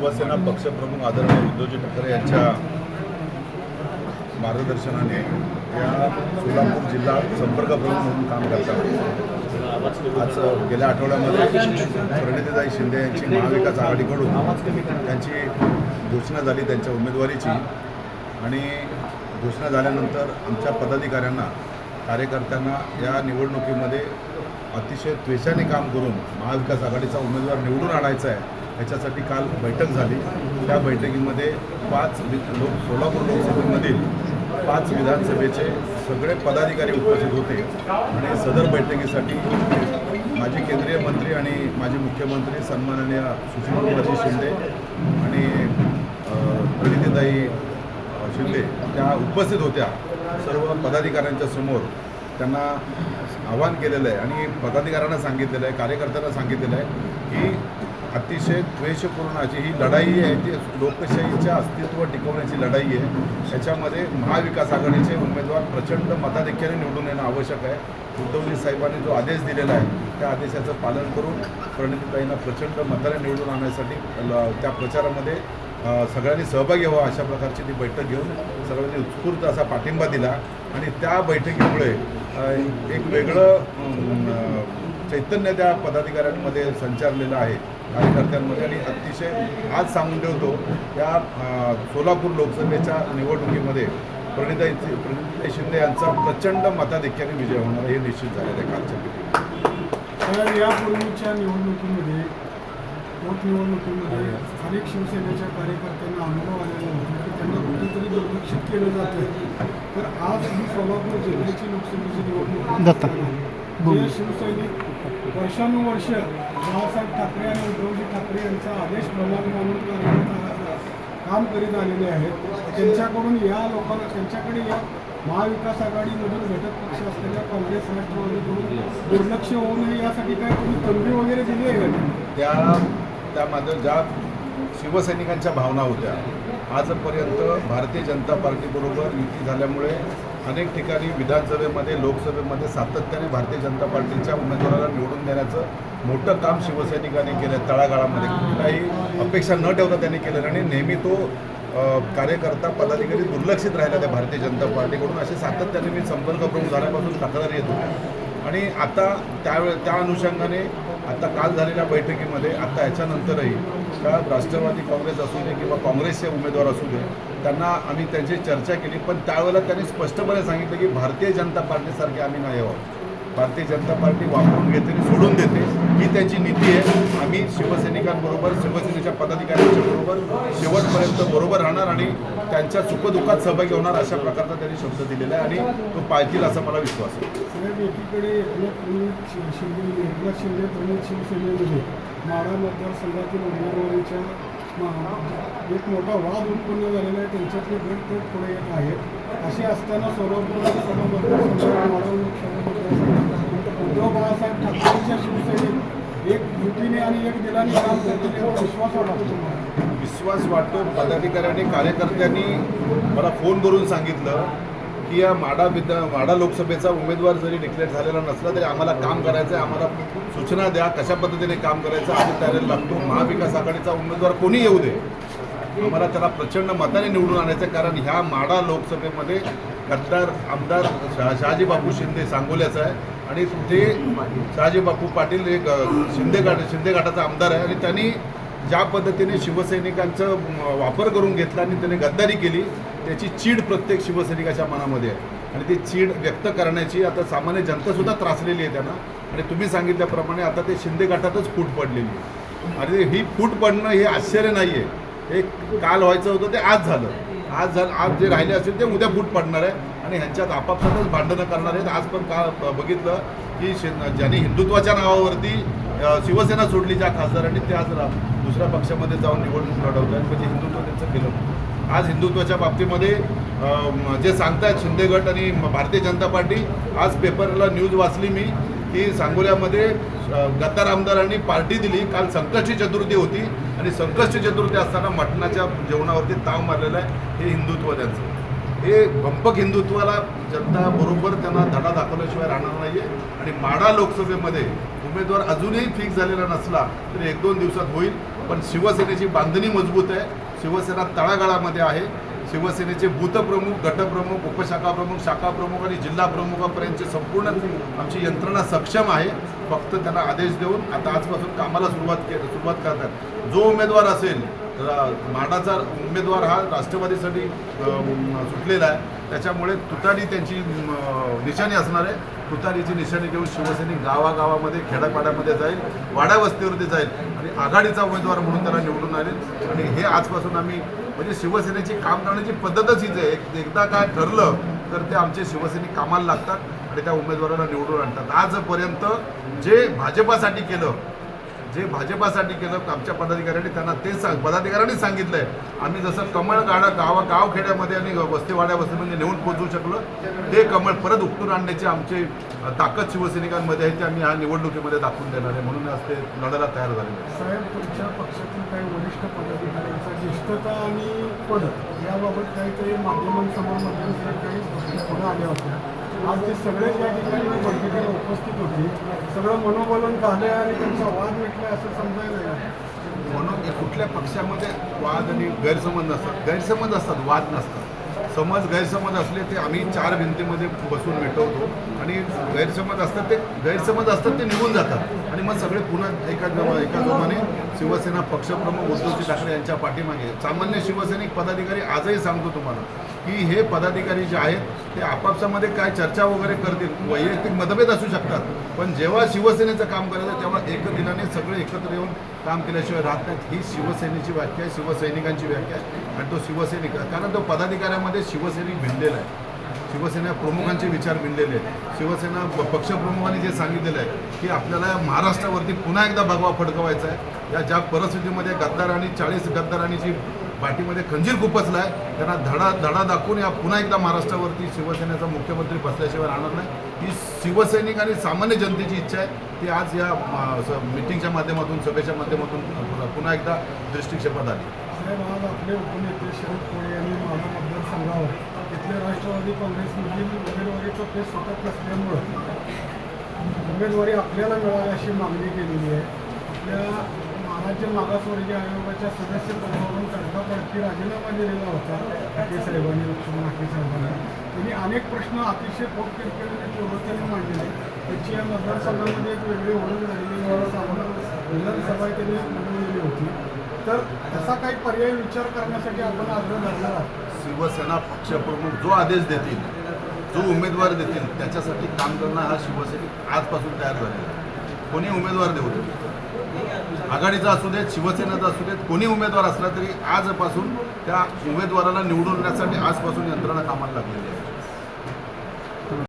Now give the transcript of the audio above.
शिवसेना पक्षप्रमुख आदरणीय उद्धवजी ठाकरे यांच्या मार्गदर्शनाने या सोलापूर जिल्हा संपर्क प्रमुख म्हणून काम करतात. आज गेल्या आठवड्यामध्ये प्रणितीताई शिंदे यांची महाविकास आघाडीकडून त्यांची घोषणा झाली त्यांच्या उमेदवारीची. आणि घोषणा झाल्यानंतर आमच्या पदाधिकाऱ्यांना कार्यकर्त्यांना या निवडणुकीमध्ये अतिशय त्वेषाने काम करून महाविकास आघाडीचा उमेदवार निवडून आणायचा आहे. याच्यासाठी काल बैठक झाली. त्या बैठकीमध्ये पाच लोक सोलापूर लोकसभेमधील पाच विधानसभेचे सगळे पदाधिकारी उपस्थित होते. आणि सदर बैठकीसाठी माजी केंद्रीय मंत्री आणि माजी मुख्यमंत्री सन्माननीय सुशीलकुमारजी शिंदे आणि प्रणितीताई शिंदे त्या उपस्थित होत्या. सर्व पदाधिकाऱ्यांच्या समोर त्यांना आवाहन केलेलं आहे आणि पदाधिकाऱ्यांना सांगितलेलं आहे कार्यकर्त्यांना सांगितलेलं आहे की अतिशय द्वेषपूर्ण अशी ही लढाई आहे ती लोकशाहीच्या अस्तित्व टिकवण्याची लढाई आहे. याच्यामध्ये महाविकास आघाडीचे उमेदवार प्रचंड मताधिक्याने निवडून येणं आवश्यक आहे. उद्धवजी साहेबांनी जो आदेश दिलेला आहे त्या आदेशाचं पालन करून प्रणितीताईंना प्रचंड मताने निवडून आणण्यासाठी ल- त्या प्रचारामध्ये सगळ्यांनी सहभागी व्हावा अशा प्रकारची ती बैठक घेऊन सगळ्यांनी उत्स्फूर्त असा पाठिंबा दिला. आणि त्या बैठकीमुळे एक वेगळं चैतन्य त्या पदाधिकाऱ्यांमध्ये संचारलेलं आहे कार्यकर्त्यांमध्ये. आणि अतिशय आज सांगून ठेवतो त्या सोलापूर लोकसभेच्या निवडणुकीमध्ये प्रणिताई प्रणिताई शिंदे यांचा प्रचंड मताधिक्याने विजय होणार हे निश्चित झालेलं आहे कालच्या तर यापूर्वीच्या निवडणुकीमध्ये पोटनिवडणुकीमध्ये स्थानिक शिवसेनेच्या कार्यकर्त्यांना अनुभव आलेला होता की त्यांना कुठेतरी दुर्लक्षित केलं जातं तर आज ही सोलापूर जिल्ह्याची लोकसभेची निवडणूक शिवसैनिक वर्षानुवर्ष बाळासाहेब ठाकरे आणि उद्धवजी ठाकरे यांचा आदेश प्रमाण मानून काम करीत आलेले आहेत. त्यांच्याकडून या लोकांना त्यांच्याकडे या महाविकास आघाडीमधून घटक पक्ष असलेल्या काँग्रेस राष्ट्रवादीकडून दुर्लक्ष होऊ नये यासाठी काय तुम्ही तंबी वगैरे दिली आहे का? त्या त्यामध्ये ज्या शिवसैनिकांच्या भावना होत्या आजपर्यंत भारतीय जनता पार्टीबरोबर युती झाल्यामुळे अनेक ठिकाणी विधानसभेमध्ये लोकसभेमध्ये सातत्याने भारतीय जनता पार्टीच्या उमेदवाराला निवडून देण्याचं मोठं काम शिवसैनिकांनी केलं तळागाळामध्ये. कुठलाही अपेक्षा न ठेवता त्यांनी केलं आणि नेहमी तो कार्यकर्ता पदाधिकारी दुर्लक्षित राहिला त्या भारतीय जनता पार्टीकडून. असे सातत्याने मी संपर्क प्रमुख झाल्यापासून तक्रार येतो. आणि आता त्यावेळे त्या अनुषंगाने आता काल झालेल्या बैठकीमध्ये आता याच्यानंतरही का राष्ट्रवादी काँग्रेस असू दे किंवा काँग्रेसचे उमेदवार असू दे त्यांना आम्ही त्यांची चर्चा केली पण त्यावेळेला त्यांनी स्पष्टपणे सांगितलं की भारतीय जनता पार्टीसारखे आम्ही नाही आहोत. भारतीय जनता पार्टी वापरून घेते आणि सोडून देते. ही त्यांची नीती आहे. आम्ही शिवसैनिकांबरोबर शिवसेनेच्या पदाधिकाऱ्यांच्या बरोबर शेवटपर्यंत बरोबर राहणार आणि त्यांच्या सुखदुःखात सहभागी होणार अशा प्रकारचा त्यांनी शब्द दिलेला आहे आणि तो पाळतील असा मला विश्वास आहे. साहेब एकीकडे एकनाथ शिंदे एकनाथ शिवसेनेमध्ये माळा मतदारसंघातील उमेदवारीच्या मा- एक मोठा वाद उत्पन्न झालेला आहे. त्यांच्यातले भेट ते पुढे येत आहेत. असे असताना सोलापूर लोकसभा मतदारसंघात माढा लोकसभा उद्धव बाळासाहेब ठाकरेंच्या शिवसेनेत एक युतीने आणि एक दिलाने काम करतील विश्वास वाटतो तुम्हाला विश्वास वाटतो. पदाधिकाऱ्यांनी कार्यकर्त्यांनी मला फोन करून सांगितलं. की या माडा विधा माडा लोकसभेचा उमेदवार जरी डिक्लेअर झालेला नसला तरी आम्हाला काम करायचं आहे आम्हाला सूचना द्या कशा पद्धतीने काम करायचं आम्ही तयारीला लागतो. महाविकास आघाडीचा उमेदवार कोणी येऊ दे? आम्हाला त्याला प्रचंड मताने निवडून आणायचं आहे कारण ह्या माडा लोकसभेमध्ये गद्दार आमदार शहा शहाजी बापू शिंदे सांगोल्याचा आहे. आणि ते शहाजी बापू पाटील एक शिंदे घाट शिंदे घाटाचा आमदार आहे. आणि त्यांनी ज्या पद्धतीने शिवसैनिकांचं वापर करून घेतला आणि त्याने गद्दारी केली त्याची चीड प्रत्येक शिवसैनिकाच्या मनामध्ये आहे. आणि ती चीड व्यक्त करण्याची आता सामान्य जनतासुद्धा त्रासलेली आहे त्यांना. आणि तुम्ही सांगितल्याप्रमाणे आता ते शिंदे घाटातच फूट पडलेली आहे. आणि ही फूट पडणं हे आश्चर्य नाही आहे. हे काल व्हायचं होतं ते आज झालं. आज झालं आज जे राहिले असेल ते उद्या फूट पडणार आहे. आणि ह्यांच्यात आपापसातच भांडणं करणार आहेत. आज पण का बघितलं की शे ज्यांनी हिंदुत्वाच्या नावावरती शिवसेना सोडली ज्या खासदारांनी ते आज रा- दुसऱ्या पक्षामध्ये जाऊन निवडणूक लढवत आहेत म्हणजे हिंदुत्व त्यांचं केलं. आज हिंदुत्वाच्या बाबतीमध्ये जे सांगतायत शिंदे गट आणि भारतीय जनता पार्टी आज पेपरला न्यूज वाचली मी की सांगोल्यामध्ये गद्दार आमदारांनी पार्टी दिली. काल संकष्टी चतुर्थी होती आणि संकष्टी चतुर्थी असताना मटणाच्या जेवणावरती ताव मारलेला आहे हे हिंदुत्व त्यांचं हे भंपक हिंदुत्वाला जनता बरोबर त्यांना धडा दाखवल्याशिवाय राहणार नाही आहे आणि माडा लोकसभेमध्ये उमेदवार अजूनही फिक्स झालेला नसला तरी एक दोन दिवसात होईल पण शिवसेनेची बांधणी मजबूत आहे. शिवसेना तळागाळामध्ये आहे. शिवसेनेचे बूथप्रमुख गटप्रमुख उपशाखाप्रमुख शाखाप्रमुख आणि जिल्हा प्रमुखापर्यंतची संपूर्ण आमची यंत्रणा सक्षम आहे. फक्त त्यांना आदेश देऊन आता आजपासून कामाला सुरुवात के सुरुवात करतात. जो उमेदवार असेल माडाचा उमेदवार हा राष्ट्रवादीसाठी सुटलेला आहे. त्याच्यामुळे तुतारी त्यांची निशाणी असणार आहे. तुतारीची निशाणी घेऊन शिवसैनिक गावागावामध्ये खेड्यापाड्यामध्ये जाईल वाड्या वस्तीवरती जाईल आणि आघाडीचा उमेदवार म्हणून त्याला निवडून आले आणि हे आजपासून आम्ही म्हणजे शिवसेनेची काम करण्याची पद्धतच हीच आहे. एक- एकदा काय ठरलं तर ते आमचे शिवसैनिक कामाला लागतात आणि त्या उमेदवाराला निवडून आणतात. आजपर्यंत जे भाजपासाठी केलं जे भाजपासाठी केलं आमच्या पदाधिकाऱ्यांनी त्यांना तेच सांग पदाधिकाऱ्यांनी सांगितलंय. आम्ही जसं कमळ गाडा गावा गावखेड्यामध्ये आणि वस्तीवाड्या वस्तीमध्ये म्हणजे नेऊन पोहोचू शकलो ते कमळ परत उपटून आणण्याची आमची ताकद शिवसैनिकांमध्ये आहे ते आम्ही ह्या निवडणुकीमध्ये दाखवून देणार आहे. म्हणून आज ते लढायला तयार झालेले साहेब तुमच्या पक्षातील काही वरिष्ठ पदाधिकाऱ्यांचा ज्येष्ठता आणि पद याबाबत काहीतरी माध्यमांसमोर काही आल्या होत्या. आज ते सगळेच या ठिकाणी बैठकीला उपस्थित होते. सगळं मनोबलन झालं आणि त्यांचा वाद मिटला असं समजायला लागलं. म्हणून कुठल्या पक्षामध्ये वाद आणि गैरसमज नसतात. गैरसमज असतात वाद नसतात. समज गैरसमज असले ते आम्ही चार भिंतीमध्ये बसून मिटवतो. आणि गैरसमज असतात ते गैरसमज असतात ते निघून जातात. आणि मग सगळे पुन्हा एका जमा एका जोमाने शिवसेना पक्षप्रमुख उद्धवजी ठाकरे यांच्या पाठीमागे. सामान्य शिवसैनिक पदाधिकारी आजही सांगतो तुम्हाला की हे पदाधिकारी जे आहेत ते आपापसामध्ये काय चर्चा वगैरे करतील वैयक्तिक मतभेद असू शकतात. पण जेव्हा शिवसेनेचं काम करायचं तेव्हा एक दिनाने सगळे एकत्र येऊन काम केल्याशिवाय राहत नाहीत. ही शिवसेनेची व्याख्या आहे शिवसैनिकांची व्याख्या आहे. आणि तो शिवसैनिक आहे. कारण तो पदाधिकाऱ्यामध्ये शिवसैनिक भिनलेला आहे. शिवसेना प्रमुखांचे विचार भिनलेले आहेत. शिवसेना पक्षप्रमुखांनी जे सांगितलेलं आहे की आपल्याला महाराष्ट्रावरती पुन्हा एकदा भगवा फडकवायचा आहे. या ज्या परिस्थितीमध्ये गद्दारांनी चाळीस गद्दारांनी जी पाठीमध्ये खंजीर खुपसला आहे. त्यांना धडा धडा दाखवून या पुन्हा एकदा महाराष्ट्रावरती शिवसेनेचा मुख्यमंत्री बसल्याशिवाय राहणार नाही. ही शिवसैनिक आणि सामान्य जनतेची इच्छा आहे. ती आज या मिटिंगच्या माध्यमातून सभेच्या माध्यमातून पुन्हा एकदा दृष्टिक्षेपात आली. आज आपले उपनेते शरद पवार यांनी माझा मतदारसंघावर. तिथल्या राष्ट्रवादी काँग्रेसमधील उमेदवारीचं ते सुटत नसल्यामुळं उमेदवारी आपल्याला मिळावी अशी मागणी केलेली आहे. आपल्या महाराष्ट्र मागासवर्गीय आयोगाच्या सदस्य पदावरून तडकाफडकी राजीनामा दिलेला होता. हाके साहेबांनी लक्ष्मण हाके साहेबांनी. त्यांनी अनेक प्रश्न अतिशय पोटकिरकिरीने प्रवृत्तीने मांडलेले त्याची या मतदारसंघामध्ये एक वेगळी ओळख झालेली विधानसभा त्यांनी निवडलेली होती. तर तसा काही पर्याय विचार करण्यासाठी आपण आग्रह धरणार आहोत. शिवसेना पक्षप्रमुख जो आदेश देतील जो उमेदवार देतील त्याच्यासाठी काम करणं हा शिवसैनिक आजपासून तयार झालेला कोणी उमेदवार देऊ दे आघाडीचा असू देत शिवसेनेचा असू देत कोणी उमेदवार असला तरी आजपासून त्या उमेदवाराला निवडून येण्यासाठी आजपासून यंत्रणा कामाला लागलेली आहे.